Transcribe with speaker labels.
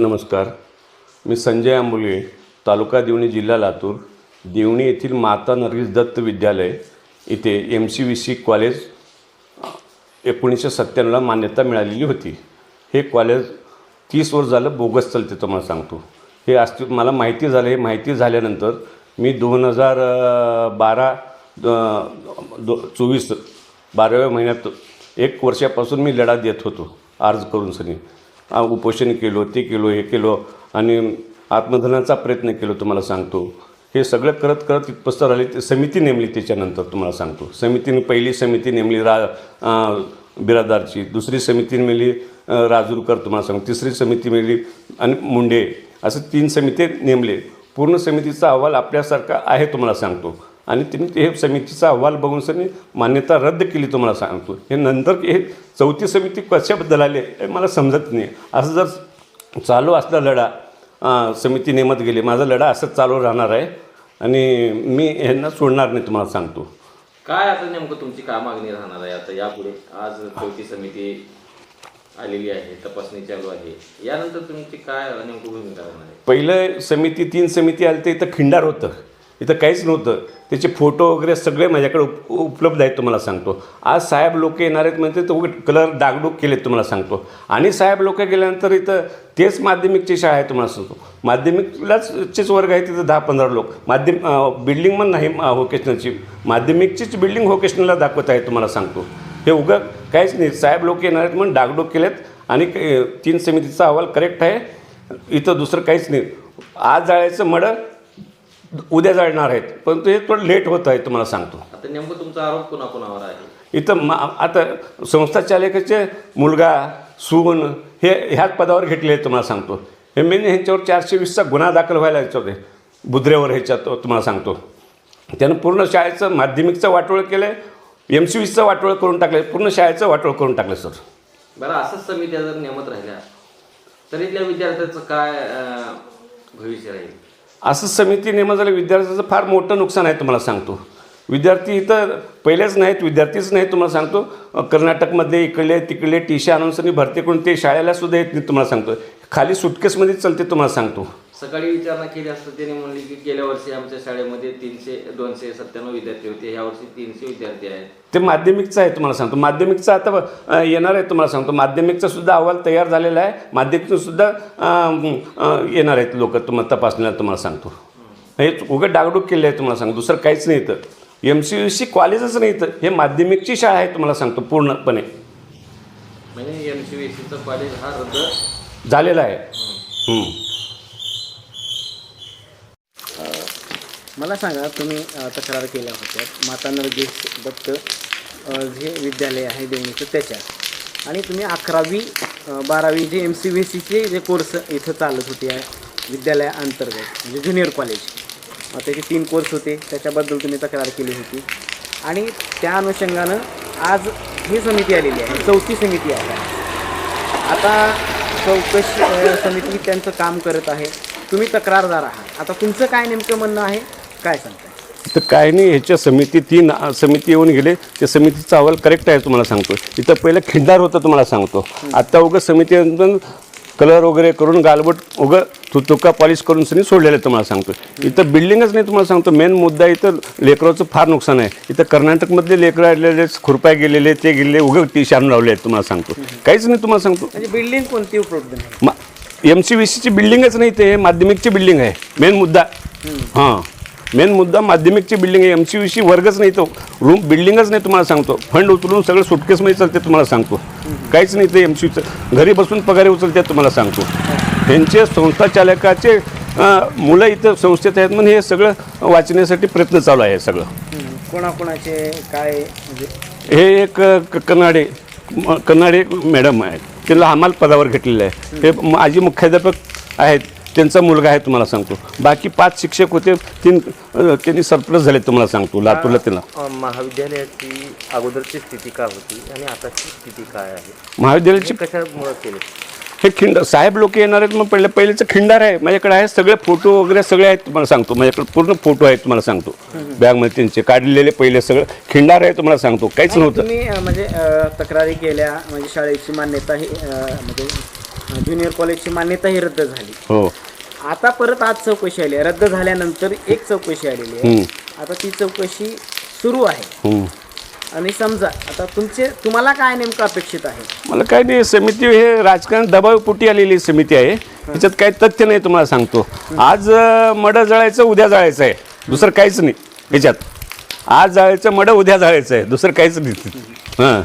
Speaker 1: नमस्कार. मी संजय आंबोले तालुका देवणी जिल्हा लातूर देवणी येथील माता नरगिस दत्त विद्यालय इथे M C V C college एकोणीसशे सत्त्याण्णवला मान्यता मिळालेली होती. हे कॉलेज तीस वर्ष झालं बोगस चालते तुम्हाला सांगतो. हे अस्तित्व मला माहिती झालं हे माहिती झाल्यानंतर मी दोन हजार बारा दो चोवीस बाराव्या महिन्यात एक वर्षापासून मी लढा देत होतो. अर्ज करून सनी. उपोषण केलो ते केलो हे केलो आणि आत्मधनाचा प्रयत्न केलो तुम्हाला सांगतो. हे सगळं करत करत इथपस्त राहिले ते समिती नेमली त्याच्यानंतर तुम्हाला सांगतो. समितीने पहिली समिती नेमली रा बिरादारची दुसरी समिती नेमली राजूरकर तुम्हाला सांगतो. तिसरी समिती मिळली आणि मुंडे असं तीन समिती नेमले. पूर्ण समितीचा अहवाल आपल्यासारखा आहे तुम्हाला सांगतो. आणि त्यांनी ते हे समितीचा अहवाल बघून सनी मान्यता रद्द केली तुम्हाला सांगतो. हे नंतर हे चौथी समिती कशाबद्दल आली हे मला समजत नाही. असं जर चालू असला लढा समिती नेमत गेली माझा लढा असंच चालू राहणार आहे आणि मी यांना सोडणार नाही तुम्हाला सांगतो.
Speaker 2: काय आता नेमकं तुमची काय मागणी राहणार आहे? आता यापुढे आज चौथी समिती आलेली आहे तपासणी चालू आहे. यानंतर तुमची काय नेमकं भूमिका राहणार आहे?
Speaker 1: पहिलं समिती तीन समिती आली तर इथं खिंडार होतं. इथं काहीच नव्हतं. त्याचे फोटो वगैरे सगळे माझ्याकडे उप उपलब्ध आहेत तुम्हाला सांगतो. आज साहेब लोक येणार आहेत म्हणजे तो कलर डागडूग केलेत तुम्हाला सांगतो. आणि साहेब लोक गेल्यानंतर इथं तेच माध्यमिकची शाळा आहे तुम्हाला सांगतो. माध्यमिकलाचेच वर्ग आहे तिथं दहा पंधरा लोक. माध्यम बिल्डिंग पण नाही व्होकेशनलची माध्यमिकचीच बिल्डिंग व्होकेशनलला दाखवत आहे तुम्हाला सांगतो. हे उगं काहीच नाही. साहेब लोक येणार आहेत म्हणून डागडूग केलेत. आणि तीन समितीचा अहवाल करेक्ट आहे. इथं दुसरं काहीच नाही. आज जाळायचं मडं उद्या जाळणार आहेत. परंतु हे थोडं लेट होत आहे तुम्हाला सांगतो.
Speaker 2: आता नेमकं तुमचा आरोप कुणाकुणावर आहे?
Speaker 1: इथं मा आता संस्था चालकाचे मुलगा सून हे ह्याच पदावर घेतले आहेत तुम्हाला सांगतो. हे मेन ह्यांच्यावर चारशे वीसचा गुन्हा दाखल व्हायला ह्याच्यावर बुधऱ्यावर ह्याच्यात तुम्हाला सांगतो. त्यानं पूर्ण शाळेचं माध्यमिकचं वाटोळ केलं आहे एम सी वीसचं वाटोळ करून टाकलं पूर्ण शाळेचं वाटोळ करून टाकलं सर.
Speaker 2: बरं असंच समित्या जर नेमत राहिल्या तर इथल्या विद्यार्थ्याचं काय अं, भविष्य राहील?
Speaker 1: असं समिती नेमं झालं विद्यार्थ्याचं फार मोठं नुकसान आहे तुम्हाला सांगतो. विद्यार्थी इथं पहिलेच नाहीत विद्यार्थीच नाहीत तुम्हाला सांगतो. कर्नाटकमध्ये इकडले तिकडले टीशा आणून भरती करून ते शाळेला सुद्धा येत नाही तुम्हाला सांगतो. खाली सुटकेसमध्ये चालते तुम्हाला सांगतो.
Speaker 2: सकाळी विचारणा केली असता त्यांनी म्हणले की गेल्या वर्षी आमच्या शाळेमध्ये तीनशे दोनशे सत्त्याण्णव विद्यार्थी होते. ह्या वर्षी तीनशे विद्यार्थी आहेत.
Speaker 1: ते माध्यमिकचं आहे तुम्हाला सांगतो. माध्यमिकचं आता अ, येणार आहे तुम्हाला सांगतो. माध्यमिकचा सुद्धा अहवाल तयार झालेला आहे. माध्यमिकचं सुद्धा अ, अ, येणार आहेत लोक. तुम्हाला तपासणीला तुम्हाला सांगतो. हे उघड डागडूग केले आहे तुम्हाला सांगतो. दुसरं काहीच नाही इथं. एम सी यू सी कॉलेजच नाही इथं. हे माध्यमिकची शाळा आहे तुम्हाला सांगतो पूर्णपणे.
Speaker 2: म्हणजे एम सी कॉलेज हा रद्द
Speaker 1: झालेला आहे.
Speaker 3: मला सांगा तुम्ही तक्रार केल्या होत्या. माता नरगेश दत्त जे विद्यालय आहे देवणीचं त्याच्यात. आणि तुम्ही अकरावी बारावी जे एम सी बी सीचे जे कोर्स इथं चालत होते या विद्यालयाअंतर्गत म्हणजे ज्युनियर कॉलेज त्याचे तीन कोर्स होते. त्याच्याबद्दल तुम्ही तक्रार केली होती. आणि त्या अनुषंगानं आज ही समिती आलेली आहे. चौथी समिती आहे. आता चौकशी समिती त्यांचं काम करत आहे. तुम्ही तक्रारदार आहात. आता तुमचं काय नेमकं म्हणणं आहे? काय सांगताय?
Speaker 1: तर काय नाही ह्याच्या समिती तीन समिती येऊन गेले. त्या समितीचा अहवाल करेक्ट आहे तुम्हाला सांगतो इथं पहिलं खिंडार होतं तुम्हाला सांगतो. आत्ता उगं समिती कलर वगैरे करून गालबट उगं तुका पॉलिश करून सनी सोडलेलं आहे तुम्हाला सांगतो इथं बिल्डिंगच नाही तुम्हाला सांगतो. मेन मुद्दा इथं लेकराचं फार नुकसान आहे. इथं कर्नाटकमधले लेकरं आलेले खुरपाय गेलेले ते गेलेले उगं टी शान लावले आहेत तुम्हाला सांगतो. काहीच नाही तुम्हाला सांगतो.
Speaker 3: म्हणजे बिल्डिंग कोणती उपलब्ध
Speaker 1: एम सी वी सीची बिल्डिंगच नाही ते माध्यमिकची बिल्डिंग आहे. मेन मुद्दा. हां. मेन मुद्दा माध्यमिकची बिल्डिंग आहे एम सी सी वर्गच नाही तो. रूम बिल्डिंगच नाही तुम्हाला सांगतो. फंड उचलून सगळं सुटकेसमध्ये चालते तुम्हाला सांगतो. काहीच नाही ते एम सी वीचं घरी बसून पगारी उचलते तुम्हाला सांगतो. त्यांचे संस्था चालकाचे अं, मुलं इथं संस्थेत आहेत म्हणून हे सगळं वाचण्यासाठी प्रयत्न चालू आहे सगळं.
Speaker 3: कोणाकोणाचे काय म्हणजे?
Speaker 1: हे एक कन्नाडे कन्नाडे मॅडम आहेत. त्यांना हमाल पदावर घेतलेलं आहे. हे माजी मुख्याध्यापक आहेत. त्यांचा मुलगा आहे तुम्हाला सांगतो. बाकी पाच शिक्षक होते तीन त्यांनी सरप्लस झाले तुम्हाला सांगतो लातूरला त्यांना.
Speaker 4: महाविद्यालयाची अगोदरची स्थिती काय होती आणि आताची स्थिती काय आहे?
Speaker 1: महाविद्यालयाची
Speaker 4: कशामुळे केले?
Speaker 1: हे खिंड साहेब लोक येणार आहेत मग पहिले पहिलेचं खिंडार आहे. माझ्याकडे आहे सगळे फोटो वगैरे सगळे आहेत तुम्हाला सांगतो. माझ्याकडे पूर्ण फोटो आहेत तुम्हाला सांगतो. बॅगमध्ये त्यांचे काढलेले पहिले सगळं खिंडार आहे तुम्हाला सांगतो. काहीच नव्हतं.
Speaker 3: तुम्ही अ, म्हणजे अ, तक्रारी केल्या म्हणजे शाळेची मान्यता ही अ, म्हणजे ज्युनियर कॉलेजची मान्यताही रद्द झाली.
Speaker 1: हो.
Speaker 3: आता परत आज चौकशी आली आहे. रद्द झाल्यानंतर एक चौकशी आलेली आहे. आता ती चौकशी सुरू आहे.
Speaker 1: हम्म.
Speaker 3: आणि समजा आता तुमचे तुम्हाला काय नेमकं अपेक्षित आहे?
Speaker 1: मला काय नाही समिती हे राजकारण दबावपोटी आलेली समिती आहे. त्याच्यात काही तथ्य नाही तुम्हाला सांगतो. आज अं, मडं जळायचं उद्या जळायचं आहे. दुसरं काहीच नाही याच्यात. आज जाळायचं मडं उद्या जाळायचं आहे. दुसरं काहीच नाही. हां.